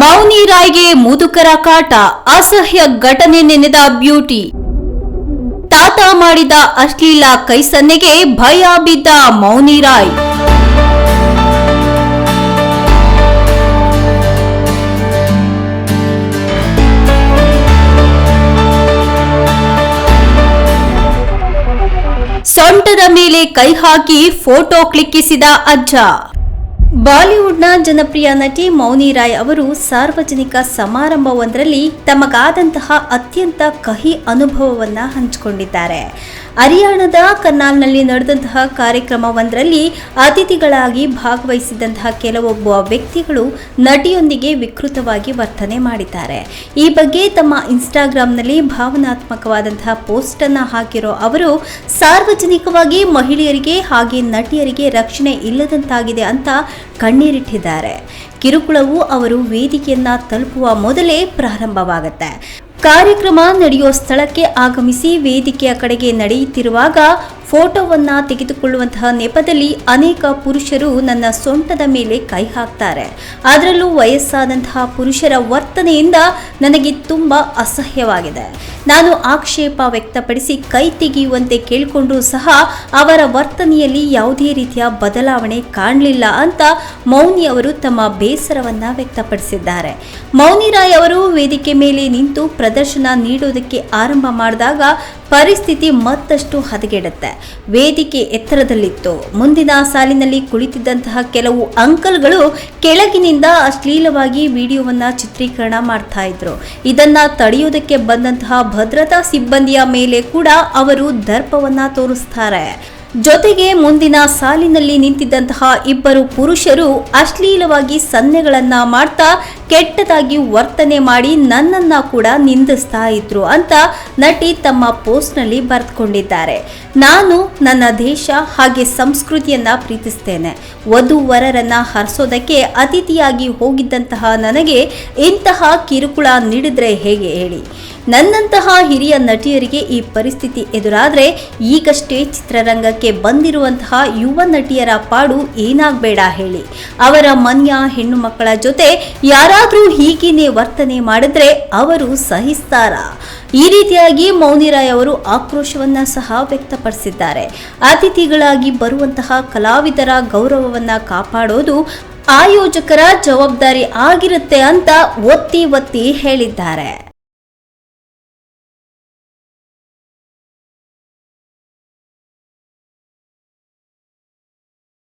ಮೌನಿ ರಾಯ್ಗೆ ಮುದುಕರ ಕಾಟ, ಅಸಹ್ಯ ಘಟನೆ ನೆನೆದ ಬ್ಯೂಟಿ. ತಾತ ಮಾಡಿದ ಅಶ್ಲೀಲ ಕೈಸನ್ನೆಗೆ ಭಯ ಬಿದ್ದ ಮೌನಿ ರಾಯ್. ಸೊಂಟದ ಮೇಲೆ ಕೈ ಹಾಕಿ ಫೋಟೋ ಕ್ಲಿಕ್ಕಿಸಿದ ಅಜ್ಜ. ಬಾಲಿವುಡ್ನ ಜನಪ್ರಿಯ ನಟಿ ಮೌನಿ ರಾಯ್ ಅವರು ಸಾರ್ವಜನಿಕ ಸಮಾರಂಭವೊಂದರಲ್ಲಿ ತಮಗಾದಂತಹ ಅತ್ಯಂತ ಕಹಿ ಅನುಭವವನ್ನು ಹಂಚಿಕೊಂಡಿದ್ದಾರೆ. ಹರಿಯಾಣದ ಕರ್ನಾಲ್ನಲ್ಲಿ ನಡೆದಂತಹ ಕಾರ್ಯಕ್ರಮವೊಂದರಲ್ಲಿ ಅತಿಥಿಗಳಾಗಿ ಭಾಗವಹಿಸಿದಂತಹ ಕೆಲವೊಬ್ಬ ವ್ಯಕ್ತಿಗಳು ನಟಿಯೊಂದಿಗೆ ವಿಕೃತವಾಗಿ ವರ್ತನೆ ಮಾಡಿದ್ದಾರೆ. ಈ ಬಗ್ಗೆ ತಮ್ಮ ಇನ್ಸ್ಟಾಗ್ರಾಂನಲ್ಲಿ ಭಾವನಾತ್ಮಕವಾದಂತಹ ಪೋಸ್ಟ್ ಅನ್ನು ಹಾಕಿರೋ ಅವರು, ಸಾರ್ವಜನಿಕವಾಗಿ ಮಹಿಳೆಯರಿಗೆ ಹಾಗೆ ನಟಿಯರಿಗೆ ರಕ್ಷಣೆ ಇಲ್ಲದಂತಾಗಿದೆ ಅಂತ ಕಣ್ಣೀರಿಟ್ಟಿದ್ದಾರೆ. ಕಿರುಕುಳವು ಅವರು ವೇದಿಕೆಯನ್ನ ತಲುಪುವ ಮೊದಲೇ ಪ್ರಾರಂಭವಾಗುತ್ತೆ. ಕಾರ್ಯಕ್ರಮ ನಡೆಯೋ ಸ್ಥಳಕ್ಕೆ ಆಗಮಿಸಿ ವೇದಿಕೆಯ ಕಡೆಗೆ ನಡೆಯುತ್ತಿರುವಾಗ ಫೋಟೋವನ್ನ ತೆಗೆದುಕೊಳ್ಳುವಂತಹ ನೆಪದಲ್ಲಿ ಅನೇಕ ಪುರುಷರು ನನ್ನ ಸೊಂಟದ ಮೇಲೆ ಕೈ ಹಾಕ್ತಾರೆ. ಅದರಲ್ಲೂ ವಯಸ್ಸಾದಂತಹ ಪುರುಷರ ವರ್ತನೆಯಿಂದ ನನಗೆ ತುಂಬ ಅಸಹ್ಯವಾಗಿದೆ. ನಾನು ಆಕ್ಷೇಪ ವ್ಯಕ್ತಪಡಿಸಿ ಕೈ ತೆಗೆಯುವಂತೆ ಕೇಳಿಕೊಂಡು ಸಹ ಅವರ ವರ್ತನೆಯಲ್ಲಿ ಯಾವುದೇ ರೀತಿಯ ಬದಲಾವಣೆ ಕಾಣಲಿಲ್ಲ ಅಂತ ಮೌನಿ ಅವರು ತಮ್ಮ ಬೇಸರವನ್ನು ವ್ಯಕ್ತಪಡಿಸಿದ್ದಾರೆ. ಮೌನಿ ರಾಯ್ ಅವರು ವೇದಿಕೆ ಮೇಲೆ ನಿಂತು ಪ್ರದರ್ಶನ ನೀಡೋದಕ್ಕೆ ಆರಂಭ ಮಾಡಿದಾಗ ಪರಿಸ್ಥಿತಿ ಮತ್ತಷ್ಟು ಹದಗೆಡುತ್ತೆ. ವೇದಿಕೆ ಎತ್ತರದಲ್ಲಿತ್ತು. ಮುಂದಿನ ಸಾಲಿನಲ್ಲಿ ಕುಳಿತಿದ್ದಂತಹ ಕೆಲವು ಅಂಕಲ್ಗಳು ಕೆಳಗಿನಿಂದ ಅಶ್ಲೀಲವಾಗಿ ವಿಡಿಯೋವನ್ನ ಚಿತ್ರೀಕರಣ ಮಾಡ್ತಾ ಇದ್ರು. ಇದನ್ನ ತಡೆಯೋದಕ್ಕೆ ಬಂದಂತಹ ಭದ್ರತಾ ಸಿಬ್ಬಂದಿಯ ಮೇಲೆ ಕೂಡ ಅವರು ದರ್ಪವನ್ನ ತೋರಿಸ್ತಾರೆ. ಜೊತೆಗೆ ಮುಂದಿನ ಸಾಲಿನಲ್ಲಿ ನಿಂತಿದ್ದಂತಹ ಇಬ್ಬರು ಪುರುಷರು ಅಶ್ಲೀಲವಾಗಿ ಸನ್ನೆಗಳನ್ನ ಮಾಡ್ತಾ ಕೆಟ್ಟದಾಗಿ ವರ್ತನೆ ಮಾಡಿ ನನ್ನನ್ನ ಕೂಡ ನಿಂದಿಸ್ತಾ ಇದ್ರು ಅಂತ ನಟಿ ತಮ್ಮ ಪೋಸ್ಟ್ನಲ್ಲಿ ಬರೆದುಕೊಂಡಿದ್ದಾರೆ. ನಾನು ನನ್ನ ದೇಶ ಹಾಗೆ ಸಂಸ್ಕೃತಿಯನ್ನ ಪ್ರೀತಿಸ್ತೇನೆ. ವಧು ವರರನ್ನ ಹರಿಸೋದಕ್ಕೆ ಅತಿಥಿಯಾಗಿ ಹೋಗಿದ್ದಂತಹ ನನಗೆ ಇಂತಹ ಕಿರುಕುಳ ನೀಡಿದ್ರೆ ಹೇಗೆ ಹೇಳಿ? ನನ್ನಂತಹ ಹಿರಿಯ ನಟಿಯರಿಗೆ ಈ ಪರಿಸ್ಥಿತಿ ಎದುರಾದರೆ ಈಗಷ್ಟೇ ಚಿತ್ರರಂಗಕ್ಕೆ ಬಂದಿರುವಂತಹ ಯುವ ನಟಿಯರ ಪಾಡು ಏನಾಗಬೇಡ ಹೇಳಿ. ಅವರ ಮನ್ಯ ಹೆಣ್ಣು ಮಕ್ಕಳ ಜೊತೆ ಯಾರಾದರೂ ಹೀಗೇನೆ ವರ್ತನೆ ಮಾಡಿದ್ರೆ ಅವರು ಸಹಿಸ್ತಾರ. ಈ ರೀತಿಯಾಗಿ ಮೌನಿರಾಯ್ ಅವರು ಆಕ್ರೋಶವನ್ನ ಸಹ ವ್ಯಕ್ತಪಡಿಸಿದ್ದಾರೆ. ಅತಿಥಿಗಳಾಗಿ ಬರುವಂತಹ ಕಲಾವಿದರ ಗೌರವವನ್ನ ಕಾಪಾಡೋದು ಆಯೋಜಕರ ಜವಾಬ್ದಾರಿ ಆಗಿರುತ್ತೆ ಅಂತ ಒತ್ತಿ ಒತ್ತಿ ಹೇಳಿದ್ದಾರೆ.